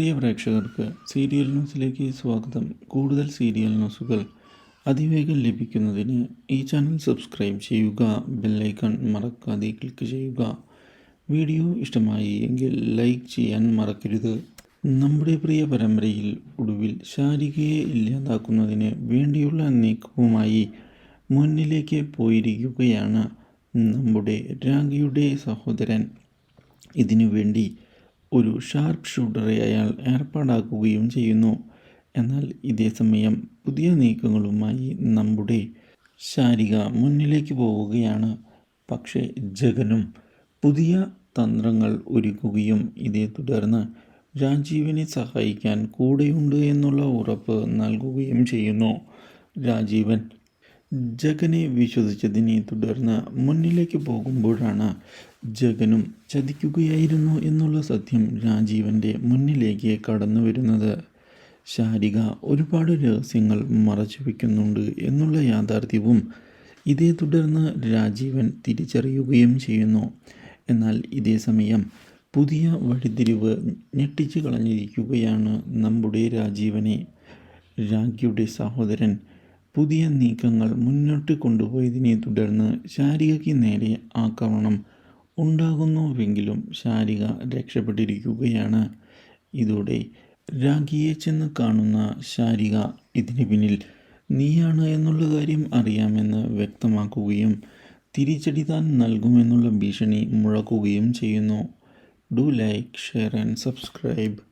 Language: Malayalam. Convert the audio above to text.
പ്രിയ പ്രേക്ഷകർക്ക് സീരിയൽ ന്യൂസിലേക്ക് സ്വാഗതം. കൂടുതൽ സീരിയൽ ന്യൂസുകൾ അതിവേഗം ലഭിക്കുന്നതിന് ഈ ചാനൽ സബ്സ്ക്രൈബ് ചെയ്യുക ബെല്ലൈക്കൺ മറക്കാതെ ക്ലിക്ക് ചെയ്യുക. വീഡിയോ ഇഷ്ടമായി എങ്കിൽ ലൈക്ക് ചെയ്യാൻ മറക്കരുത്. നമ്മുടെ പ്രിയ പരമ്പരയിൽ ഒടുവിൽ ശാരികയെ ഇല്ലാതാക്കുന്നതിന് വേണ്ടിയുള്ള നീക്കവുമായി മുന്നിലേക്ക് പോയിരിക്കുകയാണ് നമ്മുടെ രാഗിയുടെ സഹോദരൻ. ഇതിനുവേണ്ടി വേണ്ടി ഒരു ഷാർപ്പ് ഷൂട്ടറെ അയാൾ ഏർപ്പാടാക്കുകയും ചെയ്യുന്നു. എന്നാൽ ഇതേ സമയം പുതിയ നീക്കങ്ങളുമായി നമ്മുടെ ശാരിക മുന്നിലേക്ക് പോവുകയാണ്. പക്ഷേ ജഗനും പുതിയ തന്ത്രങ്ങൾ ഒരുക്കുകയും ഇതേ തുടർന്ന് രാജീവിനെ സഹായിക്കാൻ കൂടെയുണ്ട് എന്നുള്ള ഉറപ്പ് നൽകുകയും ചെയ്യുന്നു. രാജീവൻ ജഗനെ വിശ്വസിച്ചതിനെ തുടർന്ന് മുന്നിലേക്ക് പോകുമ്പോഴാണ് ജഗനും ചതിക്കുകയായിരുന്നു എന്നുള്ള സത്യം രാജീവന്റെ മുന്നിലേക്ക് കടന്നു വരുന്നത്. ശാരിക ഒരുപാട് രഹസ്യങ്ങൾ മറച്ചു വയ്ക്കുന്നുണ്ട് എന്നുള്ള യാഥാർത്ഥ്യവും ഇതേ തുടർന്ന് രാജീവൻ തിരിച്ചറിയുകയും ചെയ്യുന്നു. എന്നാൽ ഇതേ സമയം പുതിയ വഴിതിരിവ് ഞെട്ടിച്ചു കളഞ്ഞിരിക്കുകയാണ് നമ്മുടെ രാജീവനെ. രാഖിയുടെ സഹോദരൻ പുതിയ നീക്കങ്ങൾ മുന്നോട്ട് കൊണ്ടുപോയതിനെ തുടർന്ന് ശാരികയ്ക്ക് നേരെ ആക്രമണം ഉണ്ടാകുന്നുവെങ്കിലും ശാരിക രക്ഷപ്പെട്ടിരിക്കുകയാണ്. ഇതോടെ രാഖിയെ ചെന്ന് കാണുന്ന ശാരിക ഇതിന് പിന്നിൽ നീയാണ് എന്നുള്ള കാര്യം അറിയാമെന്ന് വ്യക്തമാക്കുകയും തിരിച്ചടി താൻ നൽകുമെന്നുള്ള ഭീഷണി മുഴക്കുകയും ചെയ്യുന്നു. Do like share and subscribe.